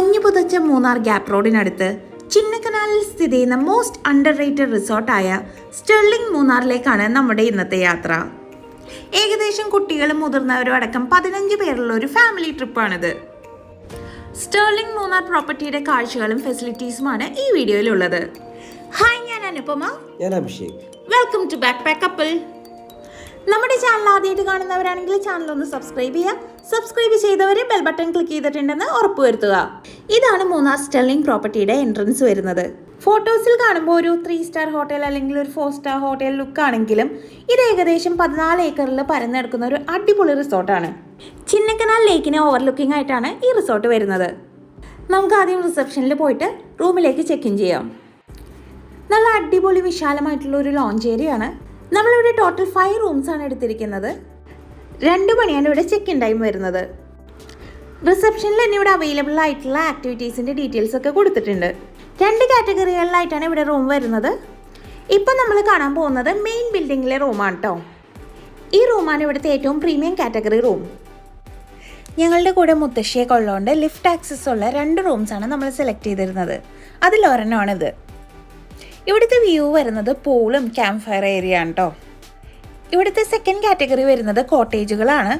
പുതച്ച Munnar gap റോഡിനടുത്ത് ചിന്നക്കനാലിൽ സ്ഥിതി ചെയ്യുന്ന മോസ്റ്റ് അണ്ടർ റേറ്റഡ് റിസോർട്ടായ സ്റ്റെർലിംഗ് മൂന്നാറിലേക്കാണ് നമ്മുടെ ഇന്നത്തെ യാത്ര. ഏകദേശം കുട്ടികളും മുതിർന്നവരും അടക്കം പതിനഞ്ച് പേരുള്ള ഒരു ഫാമിലി ട്രിപ്പാണിത് സ്റ്റേർലിംഗ് മൂന്നാർ പ്രോപ്പർട്ടിയുടെ കാഴ്ചകളും ഫെസിലിറ്റീസുമാണ് ഈ വീഡിയോയിലുള്ളത്. ഹായ് ഞാൻ അനുപമ. ഞാൻ Abhishek. Welcome to backpack couple നമ്മുടെ ചാനൽ ആദ്യമായിട്ട് കാണുന്നവരാണെങ്കിൽ ചാനൽ ഒന്ന് സബ്സ്ക്രൈബ് ചെയ്യുക സബ്സ്ക്രൈബ് ചെയ്തവർ ബെൽ ബട്ടൺ ക്ലിക്ക് ചെയ്തിട്ടുണ്ടെന്ന് ഉറപ്പുവരുത്തുക. ഇതാണ് മൂന്നാർ സ്റ്റെർലിംഗ് പ്രോപ്പർട്ടിയുടെ എൻട്രൻസ് വരുന്നത്. ഫോട്ടോസിൽ കാണുമ്പോൾ ഒരു ത്രീ സ്റ്റാർ ഹോട്ടൽ അല്ലെങ്കിൽ ഒരു ഫോർ സ്റ്റാർ ഹോട്ടൽ ലുക്ക് ആണെങ്കിലും ഇത് ഏകദേശം പതിനാല് ഏക്കറിൽ പരന്നെടുക്കുന്ന ഒരു അടിപൊളി റിസോർട്ടാണ് ചിന്നക്കനാൽ ലേക്കിനെ ഓവർലുക്കിംഗ് ആയിട്ടാണ് ഈ റിസോർട്ട് വരുന്നത്. നമുക്ക് ആദ്യം റിസപ്ഷനിൽ പോയിട്ട് റൂമിലേക്ക് ചെക്ക് ഇൻ ചെയ്യാം. നല്ല അടിപൊളി വിശാലമായിട്ടുള്ള ഒരു ലോഞ്ച് ഏരിയ ആണ്. നമ്മളിവിടെ ടോട്ടൽ ഫൈവ് റൂംസ് ആണ് എടുത്തിരിക്കുന്നത്. രണ്ട് മണിയാണ് ഇവിടെ ചെക്ക് ഇൻ ടൈം വരുന്നത്. റിസപ്ഷനിൽ തന്നെ ഇവിടെ അവൈലബിൾ ആയിട്ടുള്ള ആക്ടിവിറ്റീസിന്റെ ഡീറ്റെയിൽസ് ഒക്കെ കൊടുത്തിട്ടുണ്ട്. രണ്ട് കാറ്റഗറികളിലായിട്ടാണ് ഇവിടെ റൂം വരുന്നത്. ഇപ്പം നമ്മൾ കാണാൻ പോകുന്നത് മെയിൻ ബിൽഡിങ്ങിലെ റൂമാണ് കേട്ടോ ഈ റൂമാണ് ഇവിടുത്തെ ഏറ്റവും പ്രീമിയം കാറ്റഗറി റൂം ഞങ്ങളുടെ കൂടെ മുത്തശ്ശിയൊക്കെ ഉള്ളതുകൊണ്ട് ലിഫ്റ്റ് ആക്സസ് ഉള്ള രണ്ട് റൂംസാണ് നമ്മൾ സെലക്ട് ചെയ്തിരുന്നത്. അതിലൊരെണ്ണമാണിത് ഇവിടുത്തെ വ്യൂ വരുന്നത് പൂളും ക്യാമ്പ് ഫയർ ഏരിയ ആണ് കേട്ടോ ഇവിടുത്തെ സെക്കൻഡ് കാറ്റഗറി വരുന്നത് കോട്ടേജുകളാണ്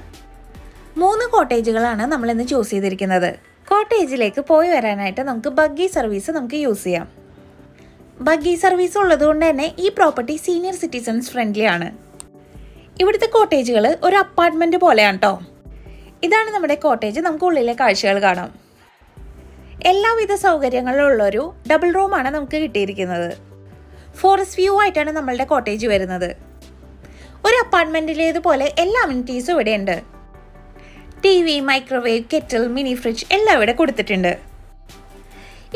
മൂന്ന് കോട്ടേജുകളാണ് നമ്മൾ ഇന്ന് ചൂസ് ചെയ്തിരിക്കുന്നത്. കോട്ടേജിലേക്ക് പോയി വരാനായിട്ട് നമുക്ക് ബഗ്ഗി സർവീസ് നമുക്ക് യൂസ് ചെയ്യാം. ബഗ്ഗി സർവീസ് ഉള്ളതുകൊണ്ട് തന്നെ ഈ പ്രോപ്പർട്ടി സീനിയർ സിറ്റിസൺസ് ഫ്രണ്ട്ലി ആണ്. ഇവിടുത്തെ കോട്ടേജുകൾ ഒരു അപ്പാർട്ട്മെന്റ് പോലെയാണ് കേട്ടോ ഇതാണ് നമ്മുടെ കോട്ടേജ് നമുക്ക് ഉള്ളിലെ കാഴ്ചകൾ കാണാം. എല്ലാവിധ സൗകര്യങ്ങളും ഉള്ളൊരു ഡബിൾ റൂമാണ് നമുക്ക് കിട്ടിയിരിക്കുന്നത്. ഫോറസ്റ്റ് വ്യൂ ആയിട്ടാണ് നമ്മളുടെ കോട്ടേജ് വരുന്നത്. ഒരു അപ്പാർട്ട്മെന്റിലേതുപോലെ എല്ലാ അമിനിറ്റീസും ഇവിടെ ഉണ്ട് T V microwave kettle mini fridge എല്ലാം ഇവിടെ കൊടുത്തിട്ടുണ്ട്.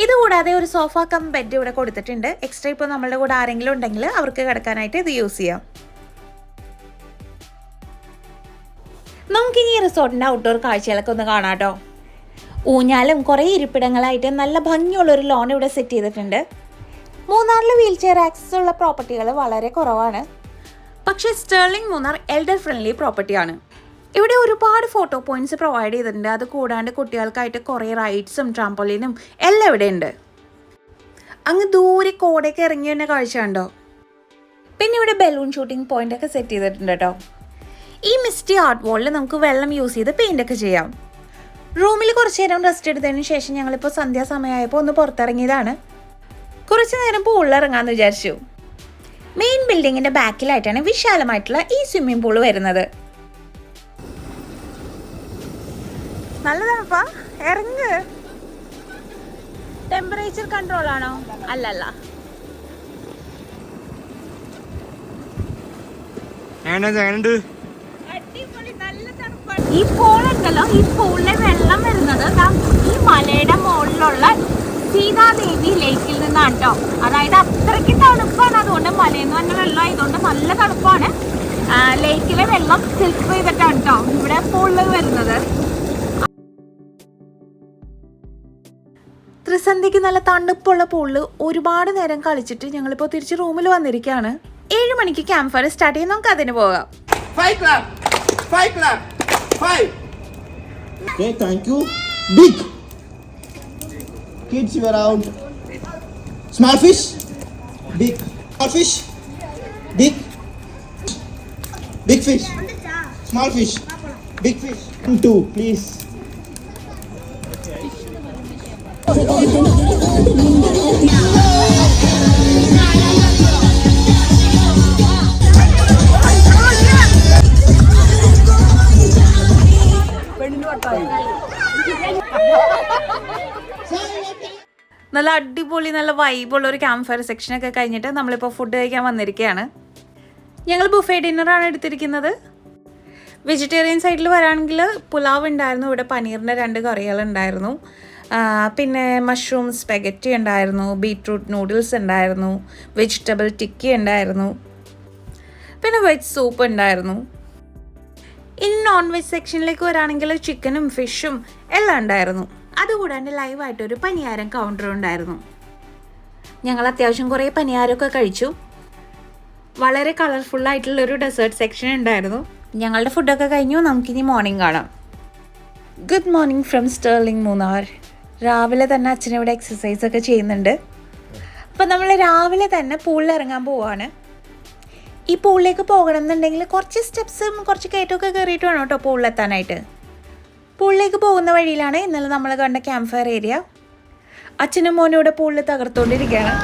ഇതുകൂടാതെ ഒരു സോഫ കം ബെഡ് ഇവിടെ കൊടുത്തിട്ടുണ്ട്. എക്സ്ട്രാ ഇപ്പോൾ നമ്മളുടെ കൂടെ ആരെങ്കിലും ഉണ്ടെങ്കിൽ അവർക്ക് കിടക്കാനായിട്ട് ഇത് യൂസ് ചെയ്യാം. നമുക്കിനി റിസോർട്ടിന്റെ ഔട്ട്ഡോർ കാഴ്ചകളൊക്കെ ഒന്ന് കാണാം കേട്ടോ. ഊഞ്ഞാലും കുറേ ഇരിപ്പിടങ്ങളായിട്ട് നല്ല ഭംഗിയുള്ളൊരു ലോൺ ഇവിടെ സെറ്റ് ചെയ്തിട്ടുണ്ട്. മൂന്നാറിൽ വീൽ ചെയർ ആക്സസ് ഉള്ള പ്രോപ്പർട്ടികൾ വളരെ കുറവാണ്. പക്ഷേ സ്റ്റേർലിംഗ് മൂന്നാർ എൽഡർ ഫ്രണ്ട്ലി പ്രോപ്പർട്ടിയാണ് ഇവിടെ ഒരുപാട് ഫോട്ടോ പോയിന്റ്സ് പ്രൊവൈഡ് ചെയ്തിട്ടുണ്ട്. അത് കൂടാണ്ട് കുട്ടികൾക്കായിട്ട് കുറേ റൈഡ്സും ട്രാമ്പോളിനും എല്ലാം ഇവിടെ ഉണ്ട്. അങ്ങ് ദൂരെ കോടയ്ക്ക് ഇറങ്ങി തന്നെ കാഴ്ച ഉണ്ടോ പിന്നെ ഇവിടെ ബലൂൺ ഷൂട്ടിംഗ് പോയിന്റ് ഒക്കെ സെറ്റ് ചെയ്തിട്ടുണ്ട് കേട്ടോ. ഈ മിസ്റ്റി ആർട്ട് വാളിൽ നമുക്ക് വെള്ളം യൂസ് ചെയ്ത് പെയിന്റ് ഒക്കെ ചെയ്യാം. റൂമിൽ കുറച്ച് നേരം റെസ്റ്റ് എടുത്തതിന് ശേഷം ഞങ്ങളിപ്പോൾ സന്ധ്യാസമയമായപ്പോൾ ഒന്ന് പുറത്തിറങ്ങിയതാണ്. കുറച്ച് നേരം പൂളിൽ വിചാരിച്ചു. മെയിൻ ബിൽഡിങ്ങിന്റെ ബാക്കിലായിട്ടാണ് വിശാലമായിട്ടുള്ള ഈ സ്വിമ്മിംഗ് പൂൾ വരുന്നത്. നല്ലതാണപ്പാ. ഇറങ്ങ്. ടെമ്പറേച്ചർ കൺട്രോൾ ആണോ? അല്ലല്ല. ഈ പോളുണ്ടല്ലോ ഈ പൂളിലെ വെള്ളം വരുന്നത് ദാ ഈ മലയുടെ മുകളിലുള്ള സീതാദേവി ലേക്കിൽ നിന്നാണ് കേട്ടോ അതായത് അത്രയ്ക്ക് തണുപ്പാണ്. അതുകൊണ്ട് മലയിൽ നിന്ന് തന്നെ വെള്ളം ആയതുകൊണ്ട് നല്ല തണുപ്പാണ്. ലേക്കിലെ വെള്ളം ഫിൽറ്റർ ചെയ്തിട്ടാണ് കേട്ടോ ഇവിടെ പൂളിൽ വരുന്നത്. ത്രിസന്ധിക്ക് നല്ല തണുപ്പുള്ള പൂളിൽ ഒരുപാട് നേരം കളിച്ചിട്ട് ഞങ്ങളിപ്പോൾ തിരിച്ച് റൂമിൽ വന്നിരിക്കുകയാണ് ഏഴ് മണിക്ക് ക്യാമ്പ് ഫയർ സ്റ്റാർട്ട് ചെയ്യുന്ന നമുക്ക് അതിന് പോകാം. Thank you Five Kids, out. Small fish. Big. Small fish. Big. Big fish. Small fish. Big fish. Two, please. നല്ല അടിപൊളി നല്ല വൈബുള്ള ഒരു ക്യാമ്പ് ഫയർ സെക്ഷനൊക്കെ കഴിഞ്ഞിട്ട് നമ്മളിപ്പോൾ ഫുഡ് കഴിക്കാൻ വന്നിരിക്കുകയാണ് ഞങ്ങൾ ബുഫേ ഡിന്നറാണ് എടുത്തിരിക്കുന്നത്. വെജിറ്റേറിയൻ സൈഡിൽ വരാണെങ്കിൽ പുലാവ് ഉണ്ടായിരുന്നു ഇവിടെ പനീറിന്റെ രണ്ട് കറികളുണ്ടായിരുന്നു പിന്നെ മഷ്റൂം സ്പെഗറ്റി ഉണ്ടായിരുന്നു ബീട്രൂട്ട് നൂഡിൽസ് ഉണ്ടായിരുന്നു വെജിറ്റബിൾ ടിക്കി ഉണ്ടായിരുന്നു പിന്നെ വെജ് സൂപ്പ് ഉണ്ടായിരുന്നു. ഇനി നോൺ വെജ് സെക്ഷനിലേക്ക് വരാണെങ്കിൽ ചിക്കനും ഫിഷും എല്ലാം ഉണ്ടായിരുന്നു. അതുകൂടാണ്ട് ലൈവായിട്ട് ഒരു പനിയാരം കൗണ്ടർ ഉണ്ടായിരുന്നു. ഞങ്ങൾ അത്യാവശ്യം കുറേ പനിയാരമൊക്കെ കഴിച്ചു. വളരെ കളർഫുൾ ആയിട്ടുള്ള ഒരു ഡെസേർട്ട് സെക്ഷൻ ഉണ്ടായിരുന്നു. ഞങ്ങളുടെ ഫുഡൊക്കെ കഴിഞ്ഞു. നമുക്കിനി മോർണിംഗ് കാണാം. Good morning from Sterling Munnar രാവിലെ തന്നെ അച്ഛനിവിടെ എക്സസൈസ് ഒക്കെ ചെയ്യുന്നുണ്ട്. അപ്പം നമ്മൾ രാവിലെ തന്നെ പൂളിൽ ഇറങ്ങാൻ പോവാണ്. ഈ പൂളിലേക്ക് പോകണം എന്നുണ്ടെങ്കിൽ കുറച്ച് സ്റ്റെപ്സും കുറച്ച് കയറ്റമൊക്കെ കയറിയിട്ട് വേണം കേട്ടോ പൂളിലെത്താനായിട്ട് പൂളിലേക്ക് പോകുന്ന വഴിയിലാണ് ഇന്നലെ നമ്മൾ കണ്ട ക്യാമ്പ് ഫയർ ഏരിയ. അച്ഛനും മോനും ഇവിടെ പൂളിൽ തകർത്തോണ്ടിരിക്കുകയാണ്.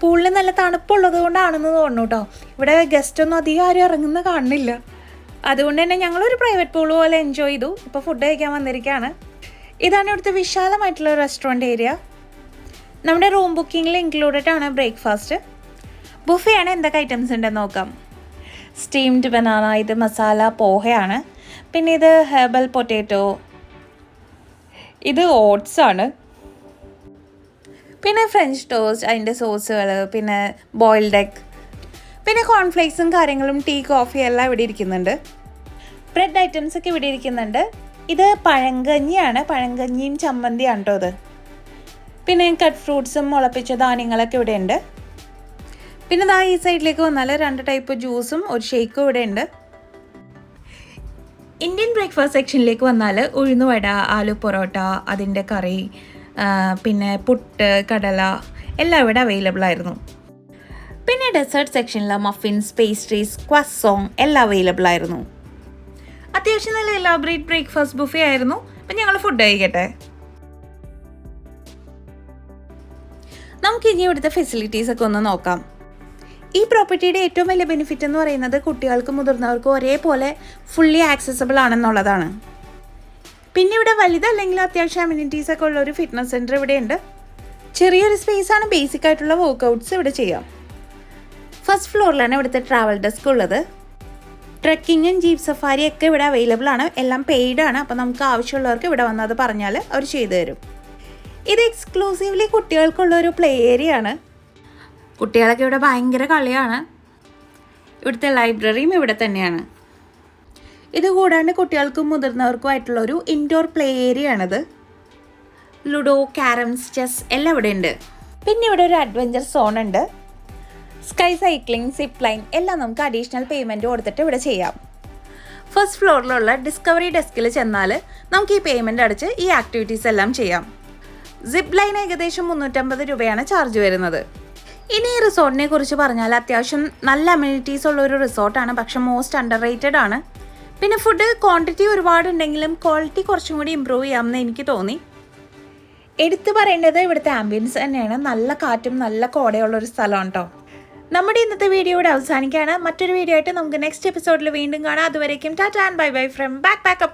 പൂളിന് പൂളിൽ നല്ല തണുപ്പുള്ളത് കൊണ്ടാണെന്ന് തോന്നുന്നു കേട്ടോ. ഇവിടെ ഗസ്റ്റ് ഒന്നും അധികം ആരും ഇറങ്ങുന്ന കാണുന്നില്ല. അതുകൊണ്ട് തന്നെ ഞങ്ങളൊരു പ്രൈവറ്റ് പൂൾ പോലെ എൻജോയ് ചെയ്തു. ഇപ്പോൾ ഫുഡ് കഴിക്കാൻ വന്നിരിക്കുകയാണ് ഇതാണ് ഇവിടുത്തെ വിശാലമായിട്ടുള്ള റെസ്റ്റോറന്റ് ഏരിയ നമ്മുടെ റൂം ബുക്കിങ്ങിൽ ഇൻക്ലൂഡഡ് ആണ് ബ്രേക്ക്ഫാസ്റ്റ് ബുഫേ ആണ് എന്തൊക്കെ ഐറ്റംസ് ഉണ്ടെന്ന് നോക്കാം. സ്റ്റീംഡ് ബനാന ഇത് മസാല പോഹയാണ്. പിന്നെ ഇത് ഹെർബൽ പൊട്ടാറ്റോ ഇത് ഓട്സ് ആണ്. പിന്നെ ഫ്രഞ്ച് ടോസ്റ്റ് അതിന്റെ സോസുകൾ പിന്നെ ബോയിൽഡ് എഗ് പിന്നെ കോൺഫ്ലേക്സും കാര്യങ്ങളും ടീ കോഫി എല്ലാം ഇവിടെ ഇരിക്കുന്നുണ്ട്. ബ്രെഡ് ഐറ്റംസ് ഒക്കെ ഇവിടെ ഇരിക്കുന്നുണ്ട്. ഇത് പഴങ്കഞ്ഞിയാണ്. പഴങ്കഞ്ഞിയും ചമ്മന്തിയാണ് കേട്ടോ ഇത്. പിന്നെ കട്ട് ഫ്രൂട്ട്സും മുളപ്പിച്ച ധാന്യങ്ങളൊക്കെ ഇവിടെ ഉണ്ട്. പിന്നെ ദാ ഈ സൈഡിലേക്ക് വന്നാൽ രണ്ട് ടൈപ്പ് ജ്യൂസും ഒരു ഷേക്കും ഇവിടെ ഉണ്ട്. ഇന്ത്യൻ ബ്രേക്ക്ഫാസ്റ്റ് സെക്ഷനിലേക്ക് വന്നാൽ ഉഴുന്നുവട ആലു പൊറോട്ട അതിന്റെ കറി പിന്നെ പുട്ട് കടല എല്ലാം ഇവിടെ അവൈലബിൾ ആയിരുന്നു. പിന്നെ ഡെസേർട്ട് സെക്ഷനിൽ മഫിൻസ് പേസ്ട്രീസ് ക്വസോങ് എല്ലാം അവൈലബിൾ ആയിരുന്നു. അത്യാവശ്യം നല്ല എലാബറേറ്റ് ബ്രേക്ക്ഫാസ്റ്റ് ബുഫേ ആയിരുന്നു. അപ്പം ഞങ്ങൾ ഫുഡ് കഴിക്കട്ടെ. നമുക്ക് ഇനി ഇവിടുത്തെ ഫെസിലിറ്റീസ് ഒക്കെ ഒന്ന് നോക്കാം. ഈ പ്രോപ്പർട്ടിയുടെ ഏറ്റവും വലിയ ബെനിഫിറ്റ് എന്ന് പറയുന്നത് കുട്ടികൾക്കും മുതിർന്നവർക്കും ഒരേപോലെ ഫുള്ളി ആക്സസബിൾ ആണെന്നുള്ളതാണ്. പിന്നെ ഇവിടെ വലുതല്ലെങ്കിലും അത്യാവശ്യം അമ്യൂണിറ്റീസ് ഒക്കെ ഉള്ള ഒരു ഫിറ്റ്നസ് സെന്റർ ഇവിടെയുണ്ട്. ചെറിയൊരു സ്പേസാണ് ബേസിക് ആയിട്ടുള്ള വർക്കൗട്ട്സ് ഇവിടെ ചെയ്യാം. ഫസ്റ്റ് ഫ്ലോറിലാണ് ഇവിടുത്തെ ട്രാവൽ ഡെസ്ക് ഉള്ളത്. ട്രക്കിങ്ങും ജീപ്പ് സഫാരി ഒക്കെ ഇവിടെ അവൈലബിൾ ആണ്. എല്ലാം പെയ്ഡ് ആണ്. അപ്പോൾ നമുക്ക് ആവശ്യമുള്ളവർക്ക് ഇവിടെ വന്ന് അത് പറഞ്ഞാൽ അവർ ചെയ്തു തരും. ഇത് എക്സ്ക്ലൂസീവ്ലി കുട്ടികൾക്കുള്ള ഒരു പ്ലേ ഏരിയ ആണ്. കുട്ടികളൊക്കെ ഇവിടെ ഭയങ്കര കളിയാണ്. ഇവിടുത്തെ ലൈബ്രറിയും ഇവിടെ തന്നെയാണ്. ഇത് കൂടാണ്ട് കുട്ടികൾക്കും മുതിർന്നവർക്കും ആയിട്ടുള്ള ഒരു indoor play area ludo carroms chess എല്ലാം ഇവിടെ ഉണ്ട്. പിന്നെ ഇവിടെ ഒരു അഡ്വഞ്ചർ സോൺ ഉണ്ട്. സ്കൈ സൈക്ലിംഗ് സിപ്പ് ലൈൻ എല്ലാം നമുക്ക് അഡീഷണൽ പേയ്മെന്റ് കൊടുത്തിട്ട് ഇവിടെ ചെയ്യാം. ഫസ്റ്റ് ഫ്ലോറിലുള്ള ഡിസ്കവറി ഡെസ്കിൽ ചെന്നാൽ നമുക്ക് ഈ പേയ്മെന്റ് അടച്ച് ഈ ആക്ടിവിറ്റീസ് എല്ലാം ചെയ്യാം. സിപ്പ് ലൈൻ ഏകദേശം മുന്നൂറ്റമ്പത് രൂപയാണ് ചാർജ് വരുന്നത്. ഇനി ഈ റിസോർട്ടിനെ കുറിച്ച് പറഞ്ഞാൽ അത്യാവശ്യം നല്ല അമ്യൂണിറ്റീസ് ഉള്ള ഒരു റിസോർട്ടാണ് പക്ഷെ മോസ്റ്റ് അണ്ടർ റേറ്റഡ് ആണ്. പിന്നെ ഫുഡ് ക്വാണ്ടിറ്റി ഒരുപാടുണ്ടെങ്കിലും ക്വാളിറ്റി കുറച്ചും കൂടി ഇമ്പ്രൂവ് ചെയ്യാമെന്ന് എനിക്ക് തോന്നി. എടുത്തു പറയേണ്ടത് ഇവിടുത്തെ ആംബിയൻസ് തന്നെയാണ്. നല്ല കാറ്റും നല്ല കോടയുള്ള ഒരു സ്ഥലമാണ് കേട്ടോ നമ്മുടെ ഇന്നത്തെ വീഡിയോ ഇവിടെ അവസാനിക്കുകയാണ്. മറ്റൊരു വീഡിയോ ആയിട്ട് നമുക്ക് നെക്സ്റ്റ് എപ്പിസോഡിൽ വീണ്ടും കാണാം. അതുവരേക്കും tata and bye bye from backpack